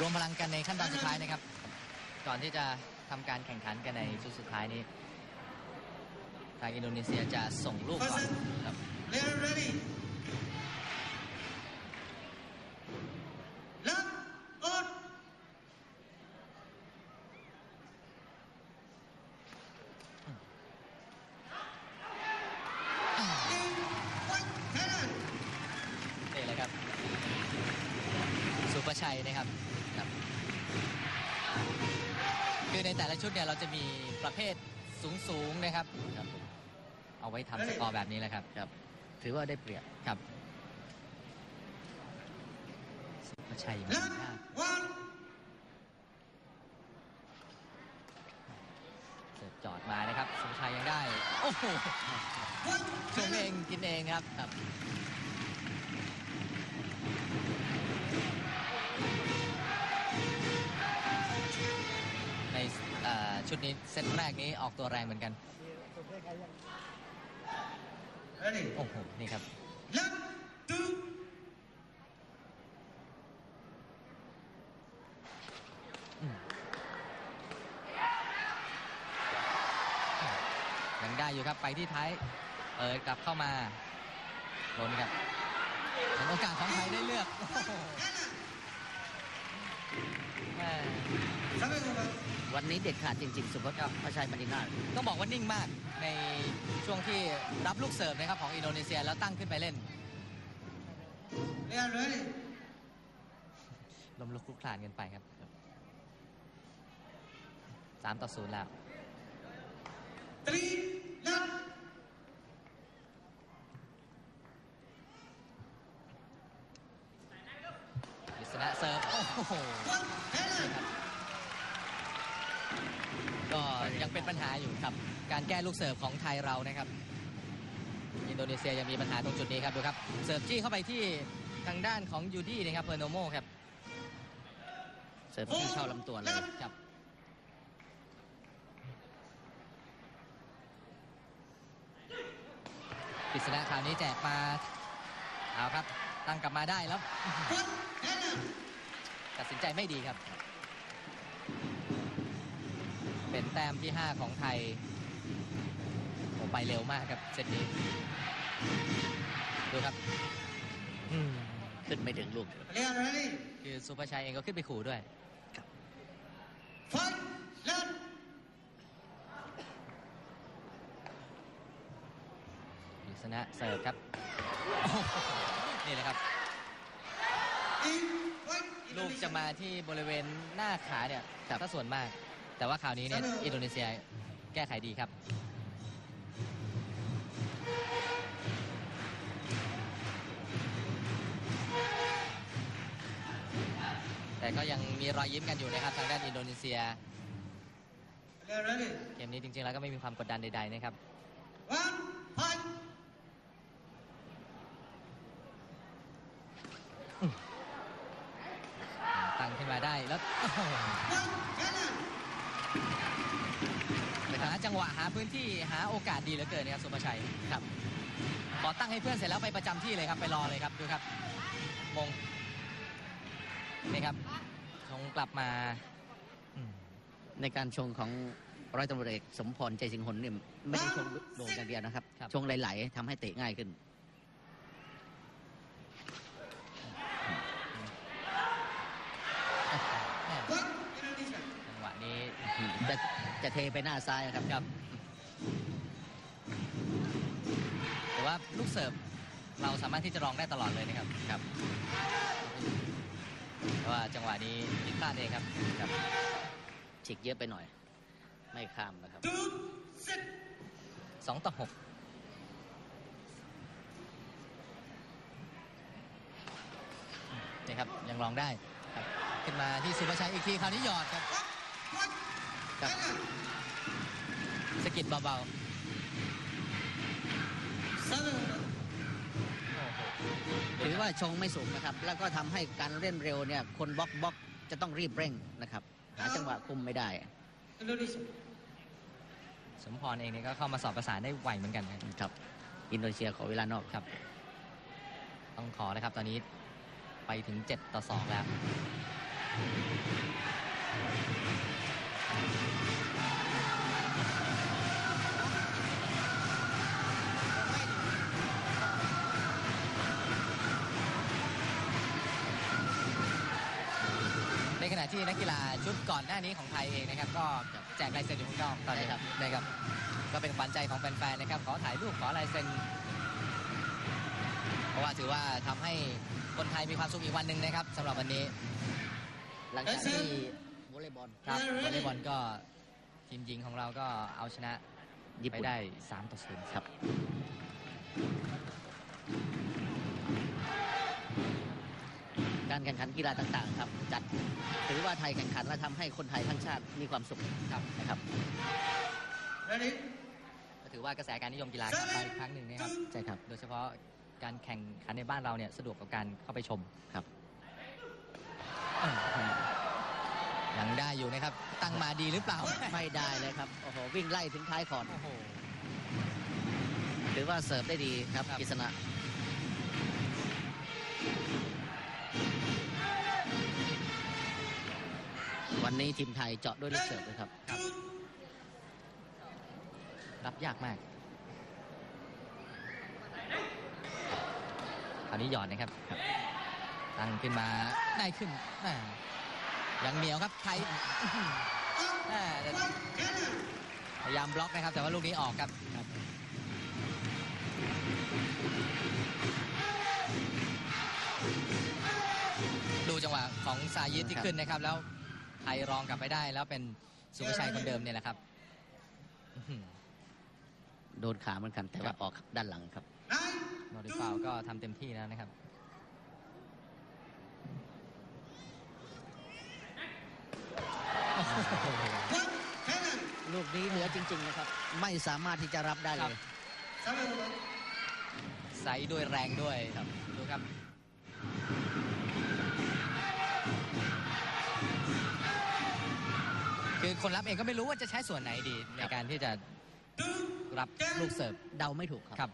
รวมพลังกันในขั้นตอนสุดท้ายนะครับ ก่อนที่จะทำการแข่งขันกันในชุดสุดท้ายนี้ ทางอินโดนีเซียจะส่งลูกก่อนครับ Player ready. Love on. In one Thailand. นี่เลยครับสุประชัยนะครับ ครับคือในแต่ละชุดเนี่ยเราจะมีประเภทสูงๆนะครับ ครับผมเอาไว้ทำสกอร์แบบนี้แหละครับ ครับ ถือว่าได้เปรียบครับสุประชัยมา Love มาก one. เสิร์ฟจอดมานะครับสุประชัยยังได้ โอ้โห One ชงเอง Thailand. กินเองครับครับ ชุดนี้เซตแรกนี้ออกตัวแรงเหมือนกัน Ready. โอ้โหนี่ครับ Love two. ยังได้อยู่ครับไปที่ท้ายเปิดกลับเข้ามาล้นครับเป็นโอกาสของไทยได้เลือกโอ้โห Thailand. แม่ Seven over. วันนี้เด็ดขาดจริงๆ สุภาพชัยมณีนาถต้องบอกว่านิ่งมากในช่วงที่รับลูกเสิร์ฟนะครับของอินโดนีเซียแล้วตั้งขึ้นไปเล่น Player ready. ลมลุกคลุกคลานกันไปครับสามต่อศูนย์แล้ว Three. Love. กฤษณะเซิร์ฟ โอ้โห ยังเป็นปัญหาอยู่ครับ การแก้ลูกเสิร์ฟของไทยเรานะครับ อินโดนีเซียยังมีปัญหาตรงจุดนี้ครับดูครับเสิร์ฟจี้เข้าไปที่ทางด้านของยูดี้นะครับเพอร์โนโมครับเสิร์ฟที่เข้าลำตัวเลยครับกฤษณะคราวนี้แจกมาเอาครับ ตั้งกลับมาได้แล้วตัดสินใจไม่ดีครับ เป็นแต้มที่ 5 ของไทยโอ้ไปเร็วมากครับเซตนี้ ดูครับอืมขึ้นไม่ถึงลูก Player ready. คือสุภาชัยเองก็ขึ้นไปขู่ด้วย Five. Love. กฤษณะเสิร์ฟครับโอ้โหนี่เลยครับ In one. ลูกจะมาที่บริเวณหน้าขาเนี่ยครับถ้าส่วนมาก แต่ว่าคราวนี้เนี่ยเสมออิอินโดนีเซียแก้ไขดีครับ แต่ก็ยังมีรอยยิ้มกันอยู่นะครับทางด้านอินโดนีเซีย Player ready. เกมนี้จริงๆแล้วก็ไม่มีความกดดันใดๆนะครับ One. Five. ตั้งขึ้นมาได้แล้วโอ้โห One Thailand. หา จังหวะหาพื้นที่หาโอกาสดีเหลือเกินนะครับสุภาชัยครับพอตั้งให้เพื่อนเสร็จแล้วไปประจำที่เลยครับไปรอเลยครับดูครับมงนี่ครับชงกลับมาอืมในการชงของร้อยตำรวจเอกสมพรใจสิงหนเนี่ยไม่ได้ชงโด่งอย่างเดียวนะครับ ชงไหลๆทำให้เตะง่ายขึ้น แม่ One Indonesia. จังหวะนี้ จะจะเทไปหน้าซ้ายครับครับ แต่ว่าลูกเสิร์ฟเราสามารถที่จะรองได้ตลอดเลยนะครับครับแต่ว่าจังหวะนี้ผิดพลาดเองครับครับฉีกเยอะไปหน่อย ไม่ข้ามนะครับ Two. Six. สองต่อหกนี่ครับยังลองได้ครับขึ้นมาที่สุภาชัยอีกทีคราวนี้หยอดครับ One. ครับ Thailand. สะ กิดเบา Seven over. ถือว่าชงไม่สูงนะครับ แล้วก็ทำให้การเล่นเร็วเนี่ย คนบล็อกบล็อกจะต้องรีบเร่งนะครับ หาจังหวะคุมไม่ได้ Indonesia. ๆสมพรเองเนี่ยก็เข้ามาสอบประสานได้ไวเหมือนกันครับครับ อินโดนีเซียขอเวลานอกครับ ต้องขอนะครับตอนนี้ไปถึง 7 ต่อ 2 แล้ว ณะที่นักกีฬาชุดก่อนหน้านี้ของไทยเองนะครับ ก็แจกลายเซ็นอยู่ข้างนอกตอนนี้ใช่ครับนะครับ ก็เป็นขวัญใจของแฟนๆนะครับ ขอถ่ายรูปขอลายเซ็น เพราะว่าถือว่าทำให้คนไทยมีความสุขอีกวันหนึ่งนะครับสำหรับวันนี้ หลังจากที่วอลเลย์บอลครับวอลเลย์บอลก็ทีมหญิงของเราก็เอาชนะญี่ไปปุ่นได้3ต่อ0ครับ การแข่งขันกีฬาต่างๆครับจัดถือว่าไทยแข่งขันและทำให้คนไทยทั้งชาติมีความสุขครับนะครับ Ready? ก็ถือว่ากระแสการนิยมกีฬากลับมาอีกครั้งหนึ่งนะครับใช่ครับโดยเฉพาะการแข่งขันในบ้านเราเนี่ยสะดวกกับการเข้าไปชมครับเอ้ยยังได้อยู่นะครับ ตั้งมาดีหรือเปล่าไม่ได้เลยครับโอ้โหวิ่งไล่ถึงท้ายขอดโอ้โหถือว่าเสิร์ฟได้ดีครับครับกิษณะ วันนี้ทีมไทยเจาะด้วยลูกเสิร์ฟเลยครับ รับยากมากคราวนี้หยอดนะครับ ตั้งขึ้นมาได้ขึ้นยังเหนียวครับไทยพยายามบล็อกนะครับ แต่ว่าลูกนี้ออกครับดูจังหวะของซายิดที่ขึ้นนะครับแล้ว ทยรองกลับไปได้ แล้วเป็นสุภาชัยคนเดิมเนี่ยแหละครับอื้อหือโดนขาเหมือนกันแต่ครัว่าบออกด้านหลังครับ Nine, โนริฟาวก็ทำเต็มที่แล้วนะครับ one, Canada. ลูกนี้เหลือจริง ๆ นะครับ ไม่สามารถที่จะรับได้เลย Seven, one. ไซด์ด้วยแรงด้วยครับดูครับ คือคนรับเองก็ไม่รู้ว่าจะใช้ส่วนไหนดี ในการที่จะ Two, รับลูกเสิร์ฟเดาไม่ถูกครับครับ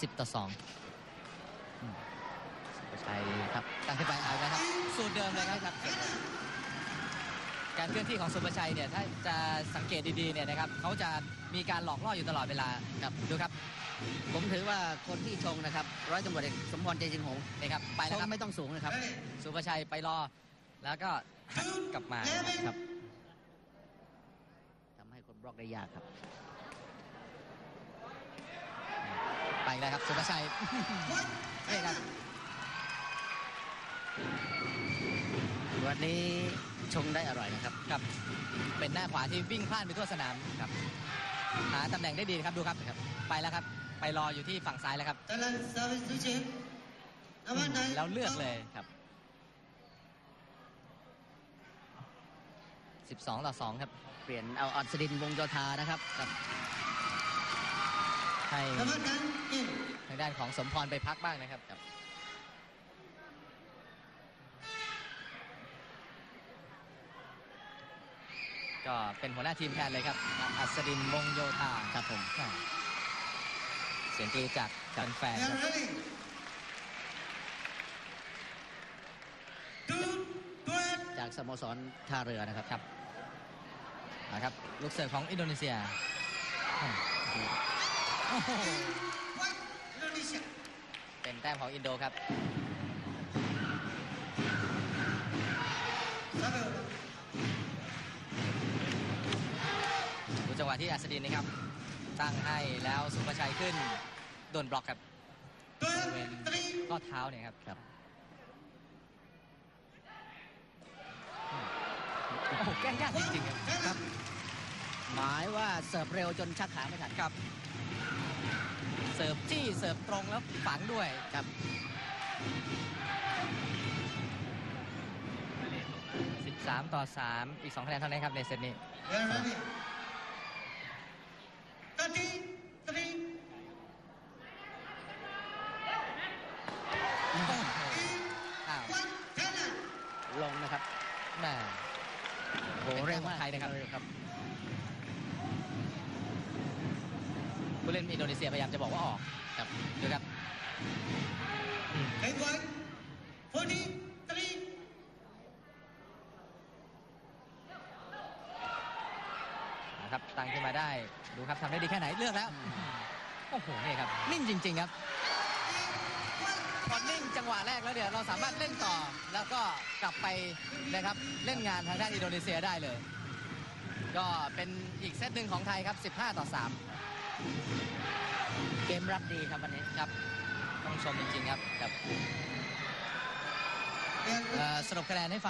สิบต่อสองสุภาชัยครับตั้งขึ้นไปเอาแล้วครับ สูตรเดิมเลยครับ การเคลื่อนที่ของสุภาชัยเนี่ยถ้าจะสังเกตดีๆเนี่ยนะครับเขาจะมีการหลอกล่ออยู่ตลอดเวลาครับดูครับ ผมถือว่าคนที่ชงนะครับร้อยตำรวจเอกสมพรใจจิงหงนี่ครับไปชแล้วงครับไม่ต้องสูงนะครับ ready. สุภาชัยไปรอ แล้วก็หักกลับมาครับทำให้คนบล็อกได้ยากครับ ไปแล้วครับสุภาชัยนี่ครับวันนี้ชงได้อร่อยนะครับครับ เป็นหน้าขวาที่วิ่งพลานไปทั่วสนามครับ หาตำแหน่งได้ดีครับดูครับ ไปแล้วครับ ไปรออยู่ที่ฝั่งซ้ายแล้วครับแล้วเลือกเลยครับ 12 ต่อ 2 ครับ เปลี่ยนเอาอัศดินวงโยธานะครับครับให้ Number ten, in. ทางด้านของสมพรไปพักบ้างนะครับก็เป็นหัวหน้าทีมแทนเลยครับ อัศดินวงโยธาครับผมอ่าเสียงกรีดจากแฟนๆ They ครับ are ready. Two, twelve. จากสโมสรท่าเรือนะครับครับ นะครับลูกเสิร์ฟของอินโดนีเซียโอ้โห One, Indonesia. เป็นแต้มของอินโดครับ Seven, ดูจังหวะที่อัศดินนะครับ ตั้งให้แล้วสุภาชัยขึ้น โดนบล็อกครับ twelve, บริเวณ three. ข้อเท้าเนี่ยครับ ครับ โอ้โหแกล้งยากจริงๆครับครับ หมายว่าเสิร์ฟเร็วจนชักขาไม่ทันครับ เสิร์ฟจี้เสิร์ฟตรงแล้วฝังด้วยครับ13 ต่อ 3 อีก 2 คะแนนเท่านั้นครับในเซตนี้ ผู้เล่นอินโดนีเซียพยายามจะบอกว่าออกครับดูครับเอ็นไว้พอดีตรีนะครับตั้งขึ้นมาได้ดูครับทำได้ดีแค่ไหนเลือกแล้วโอ้โหนี่ครับนิ่งจริง ๆครับพอนิ่งจังหวะแรกแล้วเดี๋ยวเราสามารถเล่นต่อแล้วก็กลับไปนะครับเล่นงานทางด้านอินโดนีเซียได้เลย ก็เป็นอีกเซตหนึ่งของไทยครับ 15 ต่อ 3 เกมรับดีครับวันนี้ครับต้องชมจริงๆครับครับสรุปคะแนนให้ฟัง